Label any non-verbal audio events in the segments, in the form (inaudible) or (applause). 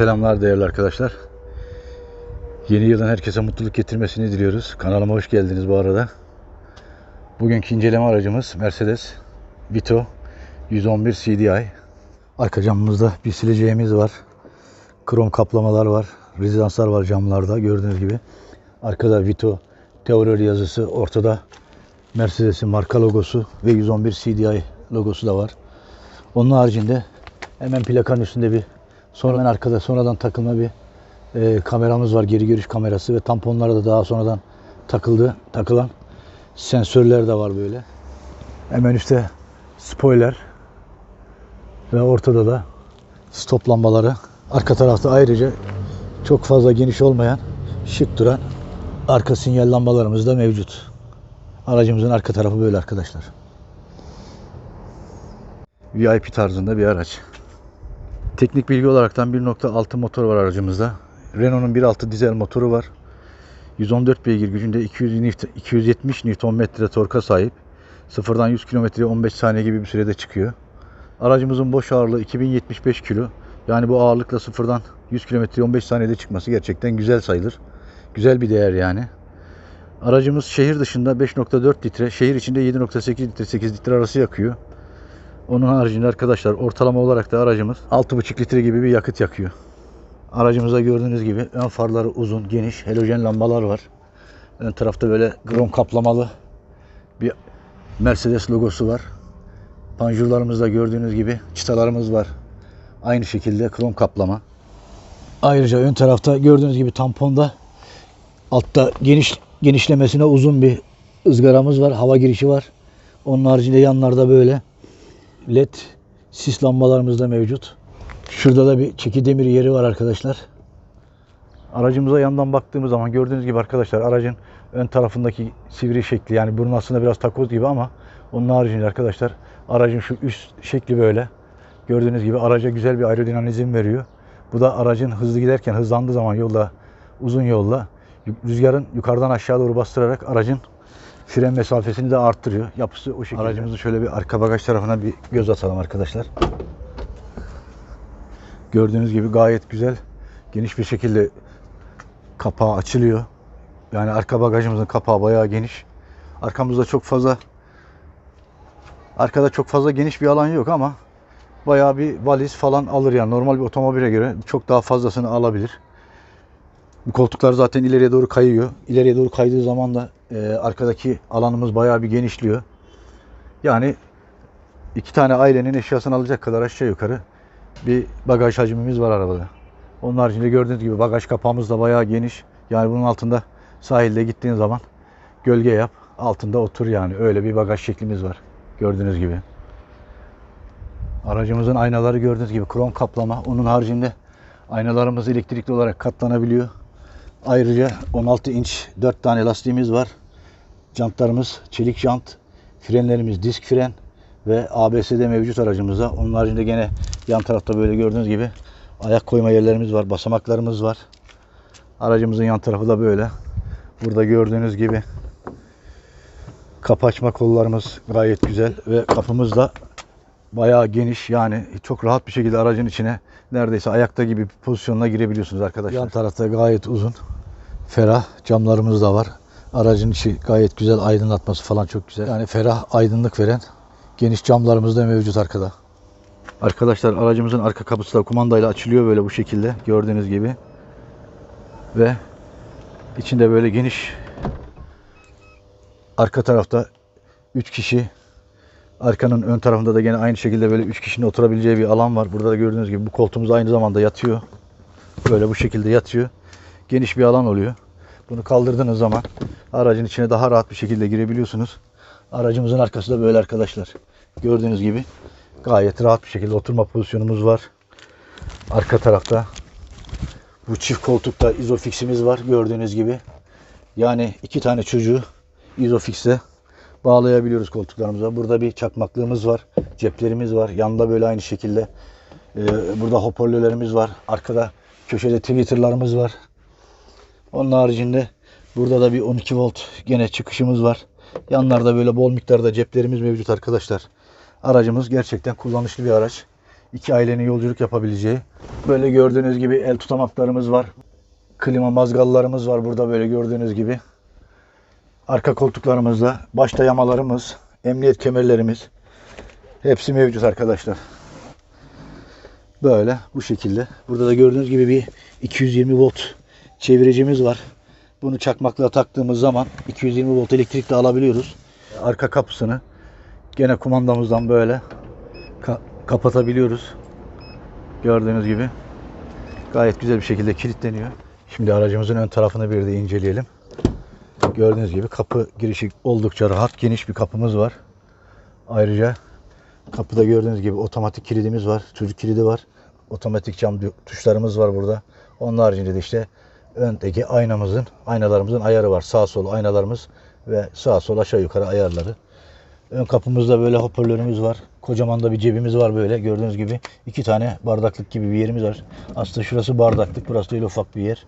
Selamlar değerli arkadaşlar. Yeni yılın herkese mutluluk getirmesini diliyoruz. Kanalıma hoş geldiniz bu arada. Bugünkü inceleme aracımız Mercedes Vito 111 CDI. Arka camımızda bir sileceğimiz var. Krom kaplamalar var. Rezidanslar var camlarda gördüğünüz gibi. Arkada Vito Teorör yazısı. Ortada Mercedes'in marka logosu ve 111 CDI logosu da var. Onun haricinde hemen plakanın üstünde bir sonradan arkada sonradan takılma bir e, kameramız var. Geri görüş kamerası ve tamponlara da daha sonradan takıldı, takılan sensörler de var böyle. Hemen üstte spoiler ve ortada da stop lambaları. Arka tarafta ayrıca çok fazla geniş olmayan şık duran arka sinyal lambalarımız da mevcut. Aracımızın arka tarafı böyle arkadaşlar. VIP tarzında bir araç. Teknik bilgi olaraktan 1.6 motor var aracımızda. Renault'un 1.6 dizel motoru var. 114 beygir gücünde 200 Newton- 270 Nm torka sahip. Sıfırdan 100 km 15 saniye gibi bir sürede çıkıyor. Aracımızın boş ağırlığı 2075 kilo. Yani bu ağırlıkla sıfırdan 100 km 15 saniyede çıkması gerçekten güzel sayılır. Güzel bir değer yani. Aracımız şehir dışında 5.4 litre, şehir içinde 7.8 litre 8 litre arası yakıyor. Onun haricinde arkadaşlar ortalama olarak da aracımız 6,5 litre gibi bir yakıt yakıyor. Aracımızda gördüğünüz gibi ön farları uzun, geniş, halojen lambalar var. Ön tarafta böyle krom kaplamalı bir Mercedes logosu var. Panjurlarımızda gördüğünüz gibi çıtalarımız var. Aynı şekilde krom kaplama. Ayrıca ön tarafta gördüğünüz gibi tamponda altta geniş genişlemesine uzun bir ızgaramız var. Hava girişi var. Onun haricinde yanlarda böyle led sis lambalarımız da mevcut. Şurada da bir çeki demir yeri var arkadaşlar. Aracımıza yandan baktığımız zaman gördüğünüz gibi arkadaşlar aracın ön tarafındaki sivri şekli yani burun aslında biraz takoz gibi ama onun haricinde arkadaşlar aracın şu üst şekli böyle. Gördüğünüz gibi araca güzel bir aerodinamizm veriyor. Bu da aracın hızlı giderken hızlandığı zaman yolda uzun yolda rüzgarın yukarıdan aşağı doğru bastırarak aracın fren mesafesini de arttırıyor. Yapısı o şekilde. Aracımızın şöyle bir arka bagaj tarafına bir göz atalım arkadaşlar. Gördüğünüz gibi gayet güzel, geniş bir şekilde kapağı açılıyor. Yani arka bagajımızın kapağı bayağı geniş. Arkamızda çok fazla arkada çok fazla geniş bir alan yok ama bayağı bir valiz falan alır yani normal bir otomobile göre çok daha fazlasını alabilir. Bu koltuklar zaten ileriye doğru kayıyor. İleriye doğru kaydığı zaman da e, arkadaki alanımız bayağı bir genişliyor. Yani iki tane ailenin eşyasını alacak kadar aşağı yukarı bir bagaj hacmimiz var arabada. Onun haricinde gördüğünüz gibi bagaj kapağımız da bayağı geniş. Yani bunun altında sahilde gittiğin zaman gölge yap, altında otur yani. Öyle bir bagaj şeklimiz var. Gördüğünüz gibi. Aracımızın aynaları gördüğünüz gibi krom kaplama. Onun haricinde aynalarımız elektrikli olarak katlanabiliyor. Ayrıca 16 inç 4 tane lastiğimiz var. Jantlarımız çelik jant. Frenlerimiz disk fren ve ABS'de mevcut aracımızda. Onun haricinde gene yan tarafta böyle gördüğünüz gibi ayak koyma yerlerimiz var. Basamaklarımız var. Aracımızın yan tarafı da böyle. Burada gördüğünüz gibi kapı açma kollarımız gayet güzel ve kapımız da bayağı geniş yani çok rahat bir şekilde aracın içine neredeyse ayakta gibi bir pozisyonuna girebiliyorsunuz arkadaşlar. Yan tarafta gayet uzun, ferah camlarımız da var. Aracın içi gayet güzel aydınlatması falan çok güzel. Yani ferah aydınlık veren geniş camlarımız da mevcut arkada. Arkadaşlar aracımızın arka kapısı da kumandayla açılıyor böyle bu şekilde gördüğünüz gibi. Ve içinde böyle geniş arka tarafta 3 kişi Arkanın ön tarafında da gene aynı şekilde böyle 3 kişinin oturabileceği bir alan var. Burada da gördüğünüz gibi bu koltuğumuz aynı zamanda yatıyor. Böyle bu şekilde yatıyor. Geniş bir alan oluyor. Bunu kaldırdığınız zaman aracın içine daha rahat bir şekilde girebiliyorsunuz. Aracımızın arkası da böyle arkadaşlar. Gördüğünüz gibi gayet rahat bir şekilde oturma pozisyonumuz var. Arka tarafta bu çift koltukta izofiximiz var gördüğünüz gibi. Yani iki tane çocuğu izofixle bağlayabiliyoruz koltuklarımıza. Burada bir çakmaklığımız var. Ceplerimiz var. Yanında böyle aynı şekilde. Ee, burada hoparlörlerimiz var. Arkada köşede tweeterlarımız var. Onun haricinde burada da bir 12 volt gene çıkışımız var. Yanlarda böyle bol miktarda ceplerimiz mevcut arkadaşlar. Aracımız gerçekten kullanışlı bir araç. iki ailenin yolculuk yapabileceği. Böyle gördüğünüz gibi el tutamaklarımız var. Klima mazgallarımız var burada böyle gördüğünüz gibi. Arka koltuklarımızda başta yamalarımız, emniyet kemerlerimiz hepsi mevcut arkadaşlar. Böyle bu şekilde. Burada da gördüğünüz gibi bir 220 volt çeviricimiz var. Bunu çakmakla taktığımız zaman 220 volt elektrik de alabiliyoruz. Arka kapısını gene kumandamızdan böyle ka- kapatabiliyoruz. Gördüğünüz gibi gayet güzel bir şekilde kilitleniyor. Şimdi aracımızın ön tarafını bir de inceleyelim. Gördüğünüz gibi kapı girişi oldukça rahat, geniş bir kapımız var. Ayrıca kapıda gördüğünüz gibi otomatik kilidimiz var, çocuk kilidi var. Otomatik cam tuşlarımız var burada. Onun haricinde de işte öndeki aynamızın, aynalarımızın ayarı var. Sağ sol aynalarımız ve sağ sol aşağı yukarı ayarları. Ön kapımızda böyle hoparlörümüz var. Kocaman da bir cebimiz var böyle. Gördüğünüz gibi iki tane bardaklık gibi bir yerimiz var. Aslında şurası bardaklık, burası öyle ufak bir yer.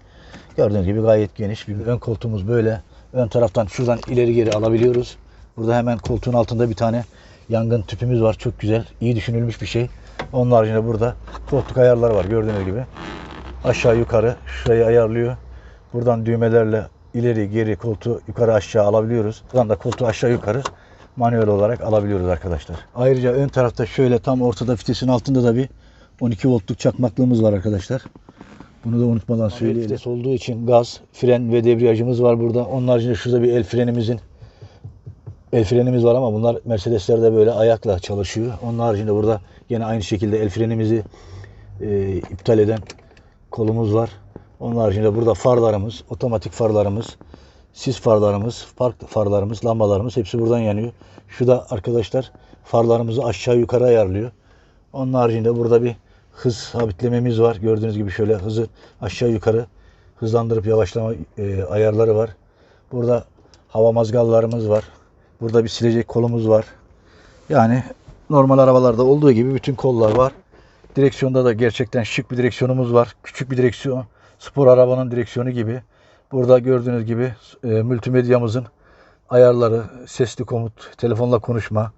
Gördüğünüz gibi gayet geniş bir ön koltuğumuz böyle. Ön taraftan şuradan ileri geri alabiliyoruz. Burada hemen koltuğun altında bir tane yangın tüpümüz var. Çok güzel, iyi düşünülmüş bir şey. Onun haricinde burada koltuk ayarları var gördüğünüz gibi. Aşağı yukarı şurayı ayarlıyor. Buradan düğmelerle ileri geri koltuğu yukarı aşağı alabiliyoruz. Buradan da koltuğu aşağı yukarı manuel olarak alabiliyoruz arkadaşlar. Ayrıca ön tarafta şöyle tam ortada vitesin altında da bir 12 voltluk çakmaklığımız var arkadaşlar. Bunu da unutmadan söyleyelim. Vites olduğu için gaz, fren ve debriyajımız var burada. Onun haricinde şurada bir el frenimizin el frenimiz var ama bunlar Mercedes'lerde böyle ayakla çalışıyor. Onun haricinde burada yine aynı şekilde el frenimizi e, iptal eden kolumuz var. Onun haricinde burada farlarımız, otomatik farlarımız, sis farlarımız, park farlarımız, lambalarımız hepsi buradan yanıyor. Şu da arkadaşlar farlarımızı aşağı yukarı ayarlıyor. Onun haricinde burada bir hız sabitlememiz var. Gördüğünüz gibi şöyle hızı aşağı yukarı hızlandırıp yavaşlama e, ayarları var. Burada hava mazgallarımız var. Burada bir silecek kolumuz var. Yani normal arabalarda olduğu gibi bütün kollar var. Direksiyonda da gerçekten şık bir direksiyonumuz var. Küçük bir direksiyon. Spor arabanın direksiyonu gibi. Burada gördüğünüz gibi e, multimedyamızın ayarları, sesli komut, telefonla konuşma.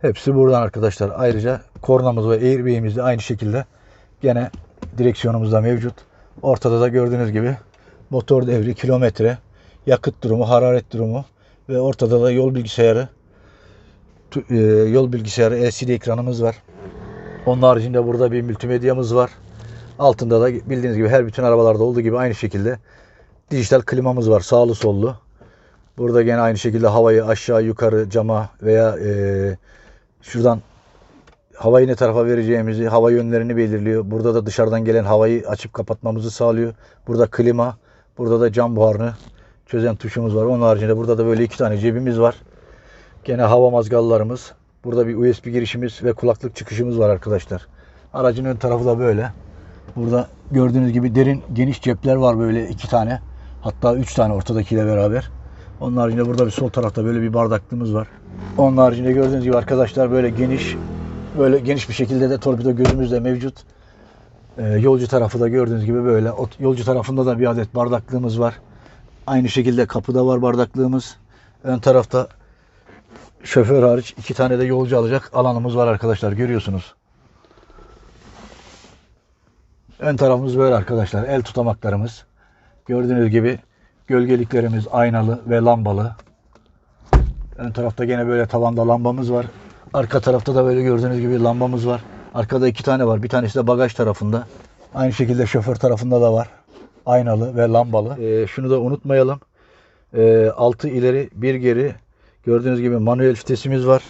Hepsi buradan arkadaşlar. Ayrıca kornamız ve airbag'imiz de aynı şekilde gene direksiyonumuzda mevcut. Ortada da gördüğünüz gibi motor devri, kilometre, yakıt durumu, hararet durumu ve ortada da yol bilgisayarı, e, yol bilgisayarı LCD ekranımız var. Onun haricinde burada bir multimedyamız var. Altında da bildiğiniz gibi her bütün arabalarda olduğu gibi aynı şekilde dijital klimamız var sağlı sollu. Burada gene aynı şekilde havayı aşağı yukarı cama veya e, şuradan havayı ne tarafa vereceğimizi, hava yönlerini belirliyor. Burada da dışarıdan gelen havayı açıp kapatmamızı sağlıyor. Burada klima, burada da cam buharını çözen tuşumuz var. Onun haricinde burada da böyle iki tane cebimiz var. Gene hava mazgallarımız. Burada bir USB girişimiz ve kulaklık çıkışımız var arkadaşlar. Aracın ön tarafı da böyle. Burada gördüğünüz gibi derin geniş cepler var böyle iki tane. Hatta üç tane ortadakiyle beraber. Onun haricinde burada bir sol tarafta böyle bir bardaklığımız var. Onun haricinde gördüğünüz gibi arkadaşlar böyle geniş böyle geniş bir şekilde de torpido gözümüz de mevcut. Ee, yolcu tarafı da gördüğünüz gibi böyle. O- Yolcu tarafında da bir adet bardaklığımız var. Aynı şekilde kapıda var bardaklığımız. Ön tarafta şoför hariç iki tane de yolcu alacak alanımız var arkadaşlar görüyorsunuz. Ön tarafımız böyle arkadaşlar. El tutamaklarımız. Gördüğünüz gibi gölgeliklerimiz aynalı ve lambalı. Ön tarafta gene böyle tavanda lambamız var. Arka tarafta da böyle gördüğünüz gibi lambamız var. Arkada iki tane var. Bir tanesi de bagaj tarafında. Aynı şekilde şoför tarafında da var. Aynalı ve lambalı. Ee, şunu da unutmayalım. Ee, altı ileri bir geri. Gördüğünüz gibi manuel vitesimiz var.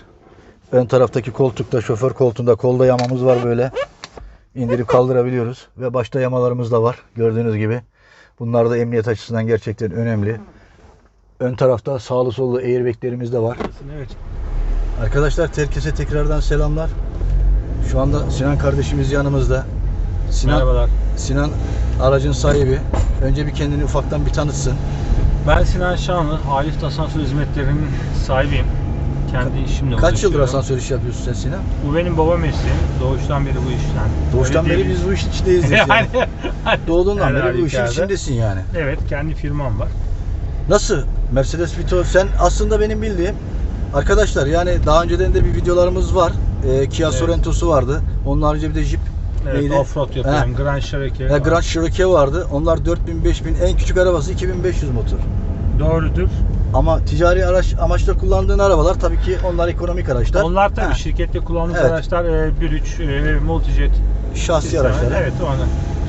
Ön taraftaki koltukta şoför koltuğunda kolda yamamız var böyle. İndirip kaldırabiliyoruz. Ve başta yamalarımız da var. Gördüğünüz gibi. Bunlar da emniyet açısından gerçekten önemli. Ön tarafta sağlı sollu airbaglerimiz de var. Evet. Arkadaşlar herkese tekrardan selamlar. Şu anda Sinan kardeşimiz yanımızda. Sinan, Merhabalar. Sinan aracın sahibi. Önce bir kendini ufaktan bir tanıtsın. Ben Sinan Şanlı, Alif Asansör Hizmetleri'nin sahibiyim. Kendi işimle Kaç yıldır asansör işi yapıyorsun sen Sinan? Bu benim baba mesleğim. Doğuştan beri bu işten. Doğuştan Öyle beri değil. biz bu işin içindeyiz. yani, (laughs) yani. Doğduğundan Her beri bu işin halükarda. içindesin yani. Evet, kendi firmam var. Nasıl? Mercedes Vito sen aslında benim bildiğim arkadaşlar yani daha önceden de bir videolarımız var. Ee, Kia Evet. Sorrento'su vardı. Onun haricinde bir de Jeep Evet, neydi? offroad yapıyorum. Grand Cherokee. Ya var. Grand Cherokee vardı. Onlar 4000 5000 en küçük arabası 2500 motor. Doğrudur. Ama ticari araç amaçla kullandığın arabalar tabii ki onlar ekonomik araçlar. Onlar tabii Ha, şirkette kullandığımız Evet. araçlar e, 1.3 e, Multijet şahsi sistemi. araçlar. Evet o ana.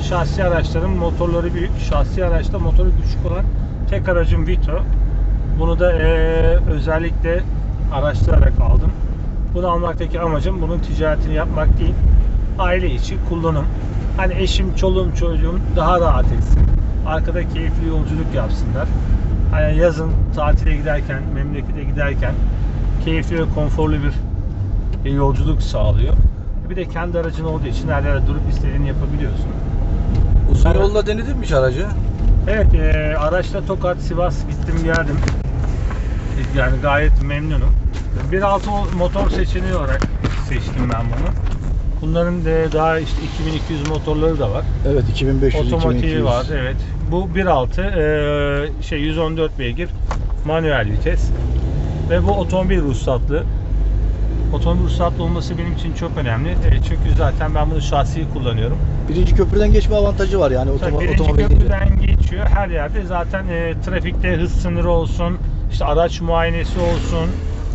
Şahsi araçların motorları büyük. Şahsi araçta motoru küçük olan tek aracım Vito. Bunu da e, özellikle araştırarak aldım. Bunu almaktaki amacım bunun ticaretini yapmak değil. Aile içi kullanım. Hani eşim, çoluğum, çocuğum daha rahat etsin. Arkada keyifli yolculuk yapsınlar. Hani yazın tatile giderken, memlekete giderken keyifli ve konforlu bir yolculuk sağlıyor. Bir de kendi aracın olduğu için her yerde durup istediğini yapabiliyorsun. Uzun Evet. yolda denedin mi hiç aracı? Evet, e, araçla Tokat, Sivas gittim geldim. Yani gayet memnunum. 1.6 motor seçeneği olarak seçtim ben bunu. Bunların de daha işte 2200 motorları da var. Evet 2500 Otomatiği 2200. var, evet. Bu 1.6 e, şey 114 beygir manuel vites. Ve bu otomobil ruhsatlı. Otomobil ruhsatlı olması benim için çok önemli. E, çünkü zaten ben bunu şahsi kullanıyorum. Birinci köprüden geçme avantajı var yani Tabii otoma, birinci otomobil köprüden geçiyor. Her yerde zaten e, trafikte hız sınırı olsun, işte araç muayenesi olsun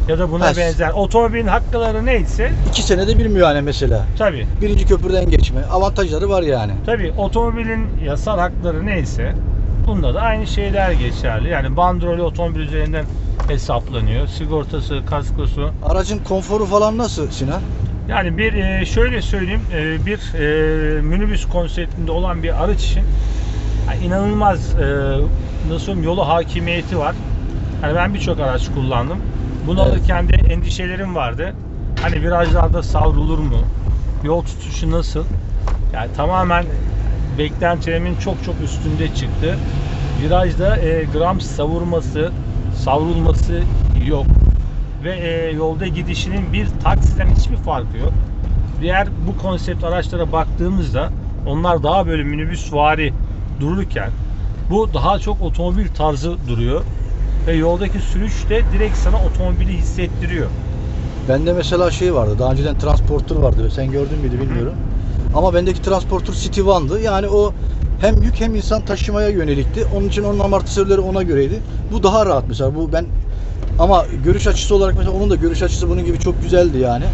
ya da buna Ha, benzer. Otomobilin hakkıları neyse İki senede bir müayene mesela. tabii Birinci köprüden geçme. Avantajları var yani. tabii otomobilin yasal hakları neyse bunda da aynı şeyler geçerli. Yani bandrolü otomobil üzerinden hesaplanıyor. Sigortası, kaskosu. Aracın konforu falan nasıl Sinan? Yani bir e, şöyle söyleyeyim e, bir e, minibüs konseptinde olan bir araç için yani inanılmaz e, nasıl söyleyeyim yolu hakimiyeti var. Hani ben birçok araç kullandım. Bunu Evet. alırken de endişelerim vardı. Hani virajlarda savrulur mu? Yol tutuşu nasıl? Yani tamamen beklentilerimin çok çok üstünde çıktı. Virajda e, gram savurması, savrulması yok. Ve e, yolda gidişinin bir taksiden hiçbir farkı yok. Diğer bu konsept araçlara baktığımızda onlar daha böyle minibüs vari dururken bu daha çok otomobil tarzı duruyor. Ve yoldaki sürüş de direkt sana otomobili hissettiriyor. Bende mesela şey vardı. Daha önceden transporter vardı. Sen gördün müydü bilmiyorum. Ama bendeki transporter City One'dı. Yani o hem yük hem insan taşımaya yönelikti. Onun için onun amortisörleri ona göreydi. Bu daha rahat mesela. Bu ben ama görüş açısı olarak mesela onun da görüş açısı bunun gibi çok güzeldi yani.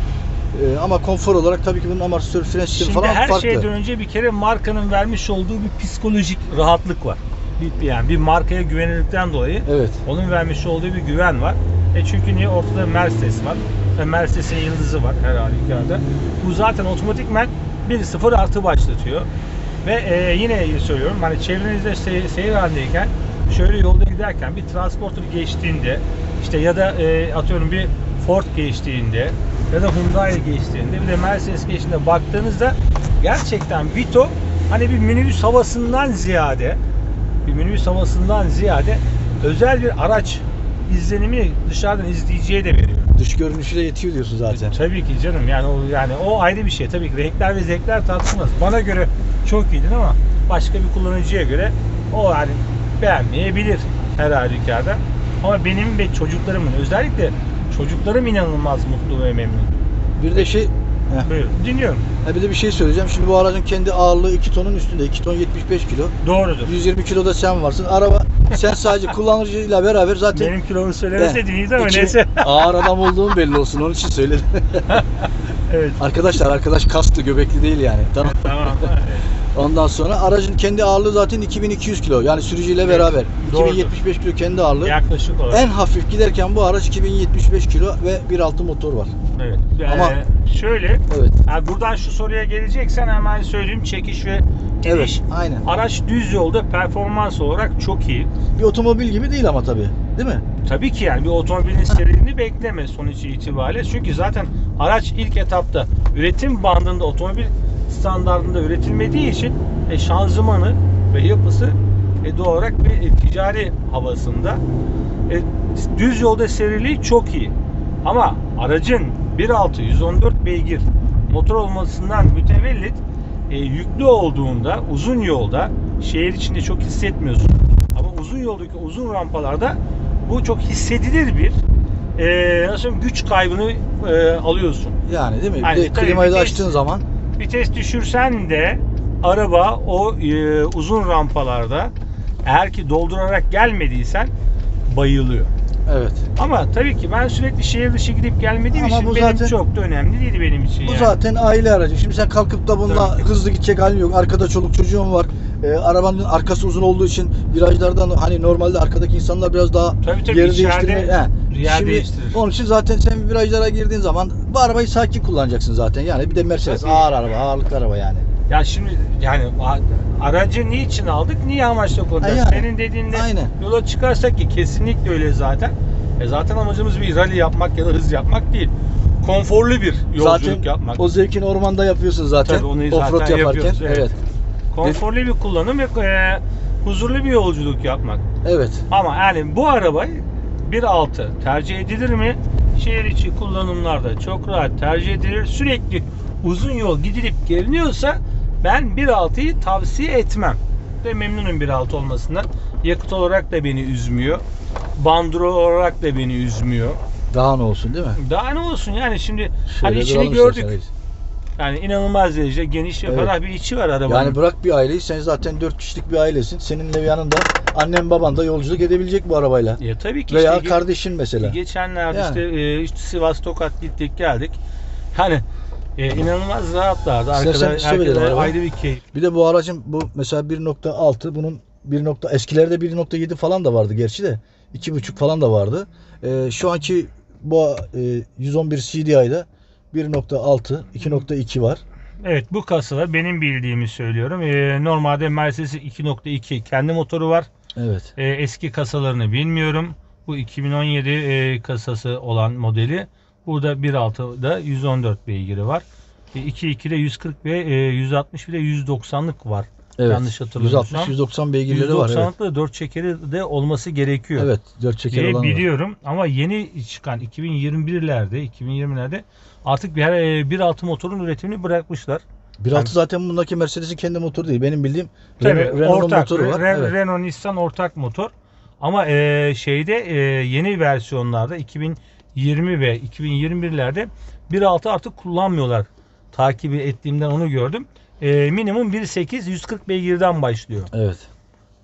Ee, ama konfor olarak tabii ki bunun amortisör fren sistemi Şimdi falan her farklı. şeyden önce bir kere markanın vermiş olduğu bir psikolojik rahatlık var. Bir, yani bir markaya güvenildikten dolayı Evet. onun vermiş olduğu bir güven var. E çünkü niye ortada Mercedes var ve Mercedes'in yıldızı var her halükarda. Bu zaten otomatikmen 1-0 artı başlatıyor. Ve e, yine söylüyorum hani çevrenizde se- seyir halindeyken şöyle yolda giderken bir transporter geçtiğinde işte ya da e, atıyorum bir Ford geçtiğinde ya da Hyundai geçtiğinde bir de Mercedes geçtiğinde baktığınızda gerçekten Vito hani bir minibüs havasından ziyade bir minibüs havasından ziyade özel bir araç izlenimi dışarıdan izleyiciye de veriyor. Dış görünüşü de yetiyor diyorsun zaten. Tabii ki canım yani o yani o ayrı bir şey. Tabii ki renkler ve zevkler tartışılmaz. Bana göre çok iyidir ama başka bir kullanıcıya göre o yani beğenmeyebilir her halükarda. Ama benim ve çocuklarımın özellikle çocuklarım inanılmaz mutlu ve memnun. Bir de şey Heh. Buyur. Dinliyorum. Ha bir de bir şey söyleyeceğim. Şimdi bu aracın kendi ağırlığı 2 tonun üstünde. 2 ton 75 kilo. Doğrudur. 120 kiloda sen varsın. Araba sen sadece (laughs) kullanıcıyla beraber zaten Benim kilomu söylemeseydin iyiydi ama neyse. (laughs) ağır adam olduğum belli olsun. Onun için söyledim. (laughs) evet. Arkadaşlar arkadaş kastı göbekli değil yani. Tamam. Tamam. Ondan sonra aracın kendi ağırlığı zaten 2200 kilo. Yani sürücüyle Evet, beraber. doğrudur. 2075 kilo kendi ağırlığı. Yaklaşık olarak. En hafif giderken bu araç 2075 kilo ve 1.6 motor var. Evet. Ama- Ee, şöyle Evet. yani buradan şu soruya geleceksen hemen söyleyeyim çekiş ve gidiş. Evet. Aynen. Araç düz yolda performans olarak çok iyi. Bir otomobil gibi değil ama tabii. Değil mi? Tabii ki yani bir otomobilin serilini bekleme sonuç itibariyle. Çünkü zaten araç ilk etapta üretim bandında otomobil standartında üretilmediği için e, şanzımanı ve yapısı e, doğal olarak bir e, ticari havasında. E, düz yolda seriliği çok iyi. Ama aracın 1.6 114 beygir motor olmasından mütevellit e, yüklü olduğunda uzun yolda şehir içinde çok hissetmiyorsun. Ama uzun yoldaki uzun rampalarda bu çok hissedilir bir e, nasıl güç kaybını e, alıyorsun. Yani değil mi? Bir Aynen, de klimayı bir da açtığın zaman Vites düşürsen de araba o e, uzun rampalarda eğer ki doldurarak gelmediysen bayılıyor. Evet. Ama tabii ki ben sürekli şehir dışı gidip gelmediğim Ama için bu benim zaten- çok da önemli değil benim için Bu yani. zaten aile aracı. Şimdi sen kalkıp da bununla Tabii. hızlı gidecek halin yok. Arkada çoluk çocuğun var. Ee, arabanın arkası uzun olduğu için virajlardan hani normalde arkadaki insanlar biraz daha Tabii tabii, yeri içeride değiştirme. He. Yer Şimdi değiştirir. Onun için zaten sen virajlara girdiğin zaman bu arabayı sakin kullanacaksın zaten. Yani bir de Mercedes Tabii. ağır araba, ağırlıklı araba yani. Ya şimdi yani aracı niçin aldık? Niye amaçla kullanacağız? Yani. Senin dediğinde Aynen. yola çıkarsak ki kesinlikle öyle zaten. E zaten amacımız bir rally yapmak ya da hız yapmak değil. Konforlu bir yolculuk zaten yapmak. o zevkini ormanda yapıyorsun zaten. Tabii onu zaten yaparken. yapıyoruz, evet. Evet. Konforlu bir kullanım ve e, huzurlu bir yolculuk yapmak. Evet. Ama yani bu arabayı 1.6 tercih edilir mi? Şehir içi kullanımlarda çok rahat tercih edilir. Sürekli uzun yol gidilip geliniyorsa ben 1.6'yı tavsiye etmem. Ve memnunum 1.6 olmasından. Yakıt olarak da beni üzmüyor. Bandrol olarak da beni üzmüyor. Daha ne olsun değil mi? Daha ne olsun yani şimdi Şöyle hani içini gördük. Yani inanılmaz derece geniş ve Evet. ferah bir içi var arabanın. Yani bırak bir aileyi sen zaten 4 kişilik bir ailesin. Seninle yanında annen baban da yolculuk edebilecek bu arabayla. ya tabii ki Veya işte kardeşin mesela. Geçenlerde Yani. işte, e, Sivas Tokat gittik geldik. Hani e, inanılmaz rahatlardı. Arkada araba. ayrı bir keyif. Bir de bu aracın bu mesela 1.6 bunun 1. nokta- eskilerde 1.7 falan da vardı gerçi de 2.5 falan da vardı. Ee, şu anki bu e, 111 CDI'da 1.6 2.2 var. Evet bu kasada benim bildiğimi söylüyorum. E, normalde Mercedes 2.2 kendi motoru var. Evet. E, eski kasalarını bilmiyorum. Bu 2017 e, kasası olan modeli. Burada 1.6'da 114 beygiri var. E, 2.2'de 140 ve e, 160 bir de 190'lık var. Evet. Yanlış hatırlamıyorsam. 160 190 beygirleri var evet. 190'lıkla da 4 çekeri de olması gerekiyor. Evet, 4 çeker diye olan var. biliyorum ama yeni çıkan 2021'lerde 2020'lerde artık bir e, 1.6 motorun üretimini bırakmışlar. 1.6 Yani- zaten bundaki Mercedes'in kendi motoru değil. Benim bildiğim Tabii Renault- ortak motoru var. Re- evet. Renault Nissan ortak motor. Ama e, şeyde e, yeni versiyonlarda 2020 ve 2021'lerde 1.6 artık kullanmıyorlar. Takibi ettiğimden onu gördüm. E, minimum 1.8 140 beygirden başlıyor. Evet.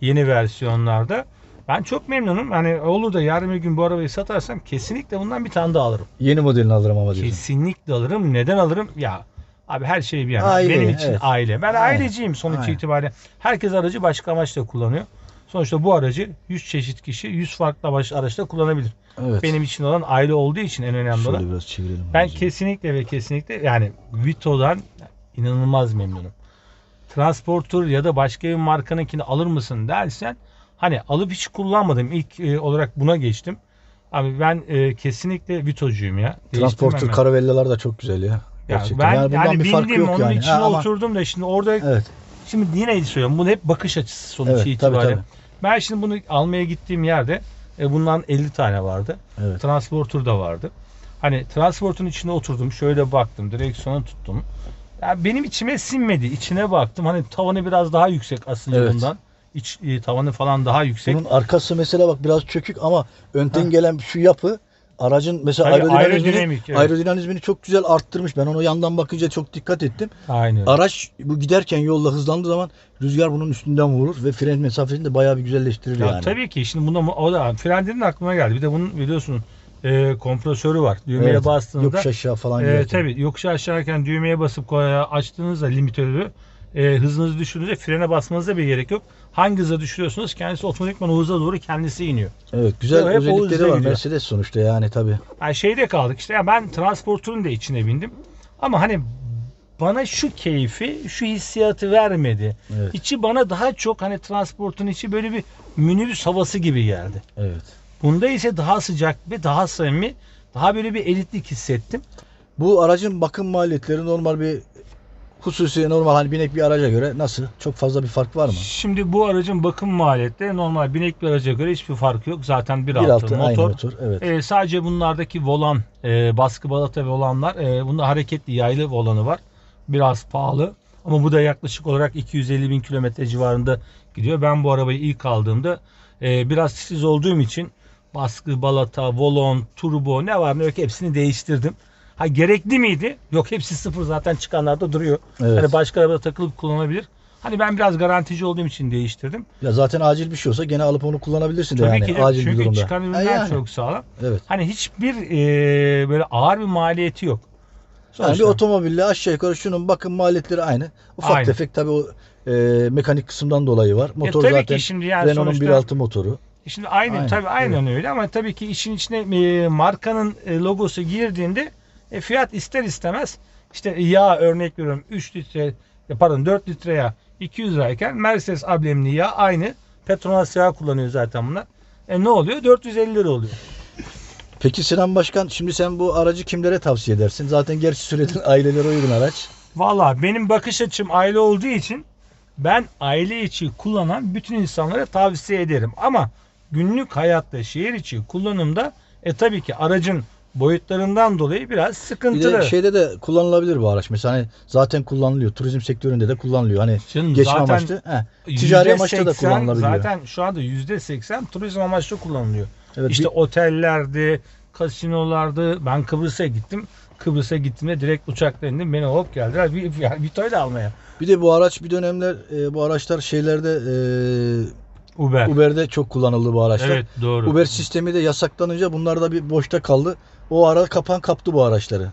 yeni versiyonlarda. Ben çok memnunum. Hani olur da yarın bir gün bu arabayı satarsam kesinlikle bundan bir tane daha alırım. Yeni modelini alırım ama diyorsun. Kesinlikle alırım. Neden alırım? Ya abi her şey bir yana. Aile, Benim için evet. aile. Ben Aynen. aileciyim sonuç Aynen. itibariyle. Herkes aracı başka amaçla kullanıyor. Sonuçta bu aracı 100 çeşit kişi 100 farklı amaç- araçla kullanabilir. Evet. Benim için olan aile olduğu için en önemli olan. Şöyle biraz çevirelim. Ben aracı. kesinlikle ve kesinlikle yani Vito'dan inanılmaz memnunum. Transporter ya da başka bir markanınkini alır mısın dersen hani alıp hiç kullanmadım. İlk e, olarak buna geçtim. Abi ben e, kesinlikle Vito'cuyum ya. Transporter ben. Caravello'lar da çok güzel ya. Ya Gerçekten. ben yani yani, bir farkı bildim yok onun yani. içine Ha, ama- oturdum da şimdi orada Evet. şimdi yine söylüyorum bunu hep bakış açısı sonuç Evet, tabii, itibariyle. tabii. Ben şimdi bunu almaya gittiğim yerde e, bundan 50 tane vardı. Evet. Transporter da vardı. Hani transportun içine oturdum. Şöyle baktım. Direksiyonu tuttum. Ya benim içime sinmedi. İçine baktım. Hani tavanı biraz daha yüksek aslında Evet. bundan. İç e, tavanı falan daha yüksek. Bunun arkası mesela bak biraz çökük ama önden Ha. gelen şu yapı aracın mesela Tabii, aerodinamizmini, aerodinamik, evet. aerodinamizmini çok güzel arttırmış. Ben onu yandan bakınca çok dikkat ettim. Aynen. Araç bu giderken yolda hızlandığı zaman rüzgar bunun üstünden vurur ve fren mesafesini de bayağı bir güzelleştirir Ya yani. Tabii ki şimdi bunda o da frenlerin aklıma geldi. Bir de bunun biliyorsun e, kompresörü var. Düğmeye Evet, bastığında Yokuş aşağı falan e, tabii yokuş aşağıyken düğmeye basıp e, açtığınızda limitörü e, hızınızı düşürdüğünüzde frene basmanıza bir gerek yok. Hangi hıza düşürüyorsunuz kendisi otomatikman o hıza doğru kendisi iniyor. Evet güzel hızda özellikleri var gidiyor. Mercedes sonuçta yani tabii. Yani şeyde kaldık işte ya ben transportörün de içine bindim. Ama hani bana şu keyfi, şu hissiyatı vermedi. Evet. İçi bana daha çok hani transportun içi böyle bir minibüs havası gibi geldi. Evet. Bunda ise daha sıcak ve daha samimi, daha böyle bir elitlik hissettim. Bu aracın bakım maliyetleri normal bir hususi normal hani binek bir araca göre nasıl? Çok fazla bir fark var mı? Şimdi bu aracın bakım maliyetleri normal binek bir araca göre hiçbir farkı yok. Zaten 1.6 1.6 aynı motor. motor. Evet. Ee, sadece bunlardaki volan, e, baskı balata volanlar, e, bunda hareketli yaylı volanı var. Biraz pahalı. Ama bu da yaklaşık olarak 250 bin kilometre civarında gidiyor. Ben bu arabayı ilk aldığımda e, biraz titiz olduğum için baskı, balata, volon, turbo ne var ne yok hepsini değiştirdim. Ha gerekli miydi? Yok hepsi sıfır zaten çıkanlarda duruyor. Evet. Hani başka arabada takılıp kullanılabilir. Hani ben biraz garantici olduğum için değiştirdim. Ya zaten acil bir şey olsa gene alıp onu kullanabilirsin de Tabii yani ki de acil bir çünkü durumda. çıkan Ha, ürünler yani. çok sağlam. Evet. Hani hiçbir e, böyle ağır bir maliyeti yok. Yani bir Sonuçta- otomobille aşağı yukarı şunun bakım maliyetleri aynı. Ufak Aynı. tefek tabii o e, mekanik kısımdan dolayı var. Motor tabii ki zaten şimdi yani Renault'un sonuçta- 1.6 motoru. Şimdi aynı Aynen, tabii aynen öyle ama tabii ki işin içine e, markanın e, logosu girdiğinde e, fiyat ister istemez işte yağ örnek veriyorum 3 litre e, pardon 4 litre yağ 200 lirayken Mercedes amblemli yağ aynı Petronas yağ kullanıyor zaten bunlar. E ne oluyor? 450 lira oluyor. Peki Sinan Başkan şimdi sen bu aracı kimlere tavsiye edersin? Zaten gerçi söyledin (laughs) ailelere uygun araç. Valla benim bakış açım aile olduğu için ben aile içi kullanan bütün insanlara tavsiye ederim. Ama günlük hayatta şehir içi kullanımda e tabii ki aracın boyutlarından dolayı biraz Bir sıkıntılı. de şeyde de kullanılabilir bu araç. Mesela hani zaten kullanılıyor. Turizm sektöründe de kullanılıyor. Hani Şimdi geçme zaten amaçlı. He, ticari amaçla da %80 kullanılabiliyor. Zaten şu anda %80 turizm amaçlı kullanılıyor. evet, işte bir- otellerde, kasinolarda ben Kıbrıs'a gittim. Kıbrıs'a gittiğimde direkt uçakla indim. Beni hop geldiler. Bir, yani Vito'yu da almaya. bir de bu araç bir dönemler e, bu araçlar şeylerde e, Uber. Uber'de çok kullanıldı bu araçlar. Evet doğru. Uber sistemi de yasaklanınca bunlar da bir boşta kaldı. O ara kapan kaptı bu araçları.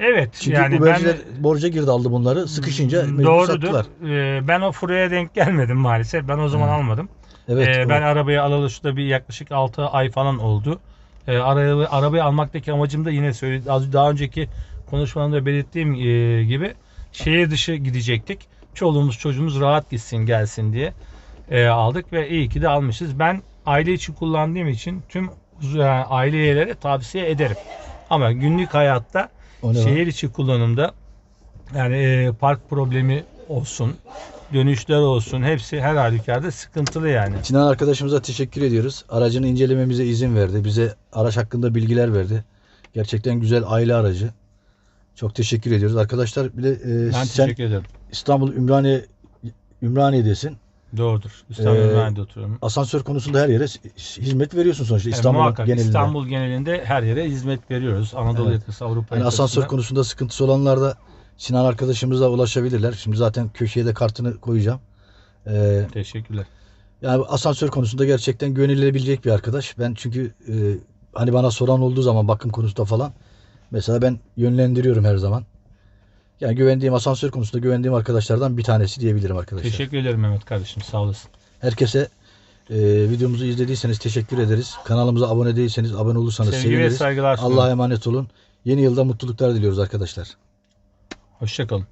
Evet Çünkü yani Uberciler ben borca girdi aldı bunları. Sıkışınca mecbur Doğrudur. sattılar. Ee, ben o furyaya denk gelmedim maalesef. Ben o zaman Hı. almadım. Evet. Ee, ben arabayı alalı şurada bir yaklaşık 6 ay falan oldu. Ee, arabayı, arabayı almaktaki amacım da yine söyledi. Az daha önceki konuşmamda belirttiğim e, gibi şehir dışı gidecektik. Çoluğumuz çocuğumuz rahat gitsin gelsin diye e, aldık ve iyi ki de almışız. Ben aile içi kullandığım için tüm yani aile üyeleri tavsiye ederim. Ama günlük hayatta şehir içi kullanımda yani e, park problemi olsun, dönüşler olsun hepsi her halükarda sıkıntılı yani. Sinan arkadaşımıza teşekkür ediyoruz. Aracını incelememize izin verdi. Bize araç hakkında bilgiler verdi. Gerçekten güzel aile aracı. Çok teşekkür ediyoruz. Arkadaşlar bir de e, Ben sen teşekkür ederim. İstanbul Ümraniye Ümraniye'desin. Doğrudur. İstanbul Ee, Ümraniye'de oturuyorum. Asansör konusunda her yere hizmet veriyorsun sonuçta İstanbul muhakkak genelinde. İstanbul genelinde her yere hizmet veriyoruz. Anadolu Evet. yakası Avrupa Yani asansör yakasında. konusunda sıkıntısı olanlar da Sinan arkadaşımıza ulaşabilirler. Şimdi zaten köşeye de kartını koyacağım. Ee, Teşekkürler. yani asansör konusunda gerçekten güvenilebilecek bir arkadaş. Ben çünkü e, hani bana soran olduğu zaman bakım konusunda falan mesela ben yönlendiriyorum her zaman. Yani güvendiğim asansör konusunda güvendiğim arkadaşlardan bir tanesi diyebilirim arkadaşlar. Teşekkür ederim Mehmet kardeşim. Sağ olasın. Herkese e, videomuzu izlediyseniz teşekkür ederiz. Kanalımıza abone değilseniz abone olursanız Sevgi ve seviniriz. saygılar sunuyorum. Allah'a emanet olun. Yeni yılda mutluluklar diliyoruz arkadaşlar. Hoşçakalın.